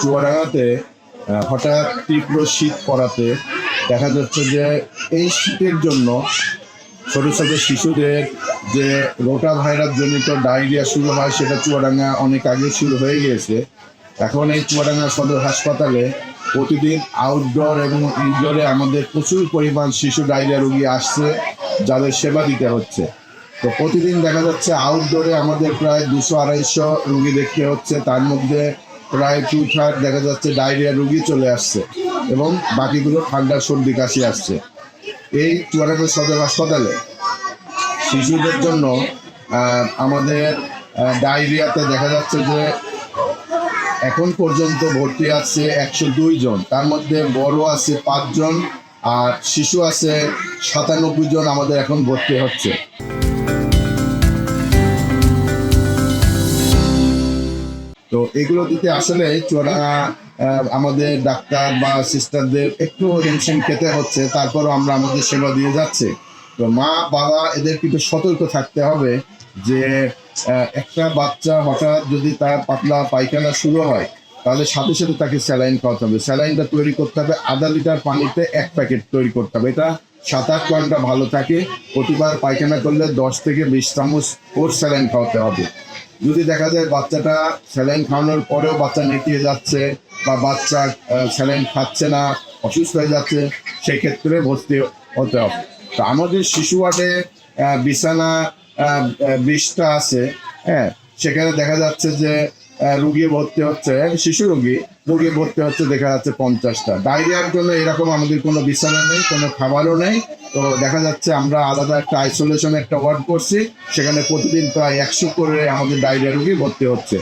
চুয়াডাঙ্গাতে হঠাৎ তীব্র শীত পড়াতে দেখা যাচ্ছে যে এই শীতের জন্য ছোট ছোট শিশুদের যে রোটা ভাইরাস জনিত ডায়রিয়া শুরু হয় সেটা চুয়াডাঙ্গা অনেক আগে শুরু হয়ে গিয়েছে। এখন এই চুয়াডাঙ্গা সদর হাসপাতালে প্রতিদিন আউটডোর এবং ইনডোরে আমাদের প্রচুর পরিমাণ শিশু ডায়রিয়া রোগী আসছে, যাদের সেবা দিতে হচ্ছে। তো প্রতিদিন দেখা যাচ্ছে আউটডোরে আমাদের প্রায় দুশো আড়াইশো রুগী দেখতে হচ্ছে, তার মধ্যে প্রায় টু থার্ড দেখা যাচ্ছে ডায়রিয়া রুগী চলে আসছে এবং বাকিগুলো ঠান্ডা সর্দি কাশি আসছে। এই চুয়াডাঙ্গা সদর হাসপাতালে শিশুদের জন্য আমাদের ডায়রিয়াতে দেখা যাচ্ছে যে এখন পর্যন্ত ভর্তি আছে একশো দুই জন। তার মধ্যে বড় আছে পাঁচজন আর শিশু আছে সাতানব্বই জন আমাদের এখন ভর্তি হচ্ছে। তো এগুলো দিতে আসলে চোরা আমাদের ডাক্তার বা সিস্টারদের একটু টেনশন খেতে হচ্ছে, তারপরও আমরা আমাদের সেবা দিয়ে যাচ্ছে। তো মা, বাবা এদের কিন্তু সতর্ক থাকতে হবে যে একটা বাচ্চা হঠাৎ যদি তার পাতলা পায়খানা শুরু হয়, তাহলে সাথে সাথে তাকে স্যালাইন খাওয়াতে হবে। স্যালাইনটা তৈরি করতে হবে, আধা লিটার পানিতে এক প্যাকেট তৈরি করতে হবে। এটা সাত আট ঘণ্টা ভালো থাকে, প্রতিবার পায়খানা করলে দশ থেকে বিশ চামচ ওর স্যালাইন খাওয়াতে হবে। যদি দেখা যায় বাচ্চাটা স্যালাইন খাওয়ানোর পরেও বাচ্চা নেতিয়ে যাচ্ছে বা বাচ্চা স্যালাইন খাচ্ছে না অসুস্থ হয়ে যাচ্ছে সেক্ষেত্রে ভর্তি হতে হবে। তো আমাদের শিশু ওয়ার্ডে বিছানা আহ, আছে হ্যাঁ সেখানে দেখা যাচ্ছে যে রুগী ভর্তি হচ্ছে শিশু রুগী রুগী ভর্তি হচ্ছে দেখা যাচ্ছে পঞ্চাশটা। ডায়রিয়ার জন্য এরকম আমাদের কোনো বিছানা নেই কোনো খাবারও নেই তো দেখা যাচ্ছে আমরা আলাদা একটা আইসোলেশন একটা ওয়ার্ড করছি, সেখানে প্রতিদিন প্রায় একশো করে আমাদের ডায়রিয়া রুগী ভর্তি হচ্ছে।